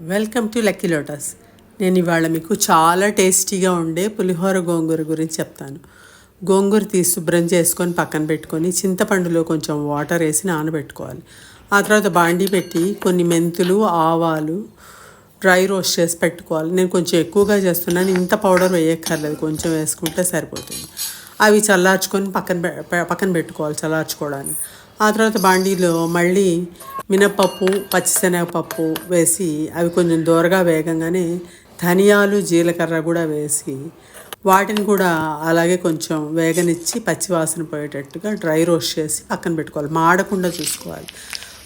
Welcome to lucky lotus నేను ఇవాళ మీకు చాలా టేస్టీగా ఉండే పులిహోర గోంగూర గురించి చెప్తాను. గోంగూర తీసి శుభ్రం చేసుకొని పక్కన పెట్టుకొని చింతపండులో కొంచెం వాటర్ వేసి నానబెట్టుకోవాలి. ఆ తర్వాత బాండీ పెట్టి కొన్ని మెంతులు ఆవాలు డ్రై రోస్ట్ చేసి పెట్టుకోవాలి. నేను కొంచెం ఎక్కువగా చేస్తున్నాను. ఇంత పౌడర్ వేయక్కర్లేదు. కొంచెం వేసుకుంటే సరిపోతుంది. అవి చల్లార్చుకొని పక్కన పె- పక్కన పెట్టుకోవాలి చల్లార్చుకోవడానికి. ఆ తర్వాత బాండీలో మళ్ళీ మినప్పప్పు పచ్చిశనగపప్పు వేసి అవి కొంచెం దూరగా వేగంగానే ధనియాలు జీలకర్ర కూడా వేసి వాటిని కూడా అలాగే కొంచెం వేగనిచ్చి పచ్చివాసన పోయేటట్టుగా డ్రై రోస్ట్ చేసి పక్కన పెట్టుకోవాలి. మాడకుండా చూసుకోవాలి.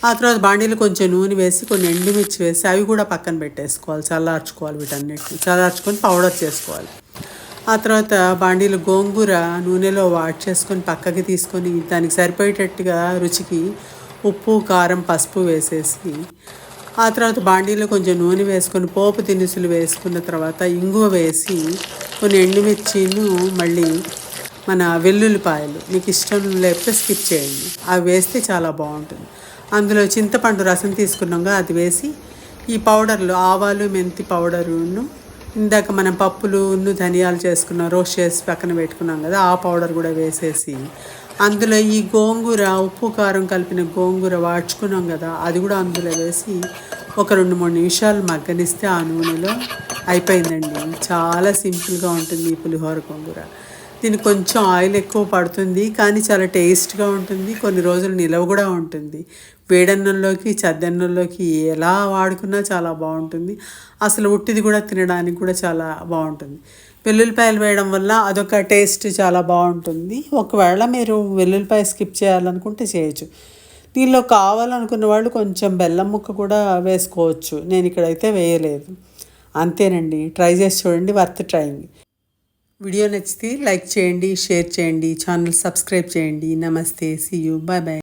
ఆ తర్వాత బాండీలో కొంచెం నూనె వేసి కొన్ని ఎండుమిర్చి వేసి అవి కూడా పక్కన పెట్టేసుకోవాలి. చల్లార్చుకోవాలి వీటన్నిటిని. చల్లార్చుకొని పౌడర్ చేసుకోవాలి. ఆ తర్వాత బాండీలో గోంగూర నూనెలో వాట్ చేసుకొని పక్కకి తీసుకొని దానికి సరిపోయేటట్టుగా రుచికి ఉప్పు కారం పసుపు వేసేసి ఆ తర్వాత బాండీలో కొంచెం నూనె వేసుకొని పోపు దినుసులు వేసుకున్న తర్వాత ఇంగువ వేసి కొన్ని ఎండుమిర్చిను మళ్ళీ మన వెల్లుల్లిపాయలు. మీకు ఇష్టం లేకపోతే స్కిప్ చేయండి. అవి వేస్తే చాలా బాగుంటుంది. అందులో చింతపండు రసం తీసుకున్నాగా అది వేసి ఈ పౌడర్లు ఆవాలు మెంతి పౌడరును ఇందాక మనం పప్పులు ఉన్ను ధనియాలు చేసుకున్నాం రోస్ట్ చేసి పక్కన పెట్టుకున్నాం కదా ఆ పౌడర్ కూడా వేసేసి. అందులో ఈ గోంగూర ఉప్పు కారం కలిపిన గోంగూర వాడ్చుకున్నాం కదా అది కూడా అందులో వేసి ఒక రెండు మూడు నిమిషాలు మగ్గనిస్తే ఆ నూనెలో అయిపోయిందండి. చాలా సింపుల్గా ఉంటుంది ఈ పులిహోర గోంగూర. దీనికి కొంచెం ఆయిల్ ఎక్కువ పడుతుంది కానీ చాలా టేస్ట్గా ఉంటుంది. కొన్ని రోజులు నిలవ కూడా ఉంటుంది. వేడన్నంలోకి చద్దన్నంలోకి ఎలా వాడుకున్నా చాలా బాగుంటుంది. అసలు ఉట్టిది కూడా తినడానికి కూడా చాలా బాగుంటుంది. వెల్లుల్లిపాయలు వేయడం వల్ల అదొక టేస్ట్ చాలా బాగుంటుంది. ఒకవేళ మీరు వెల్లుల్లిపాయ స్కిప్ చేయాలనుకుంటే చేయొచ్చు. దీనిలో కావాలనుకున్న వాళ్ళు కొంచెం బెల్లం ముక్క కూడా వేసుకోవచ్చు. నేను ఇక్కడైతే వేయలేదు. అంతేనండి. ట్రై చేసి చూడండి. వర్త్ ట్రైంగ్ వీడియో నచ్చితే లైక్ చేయండి షేర్ చేయండి ఛానల్ సబ్స్క్రైబ్ చేయండి. నమస్తే సీ యూ బాయ్ బాయ్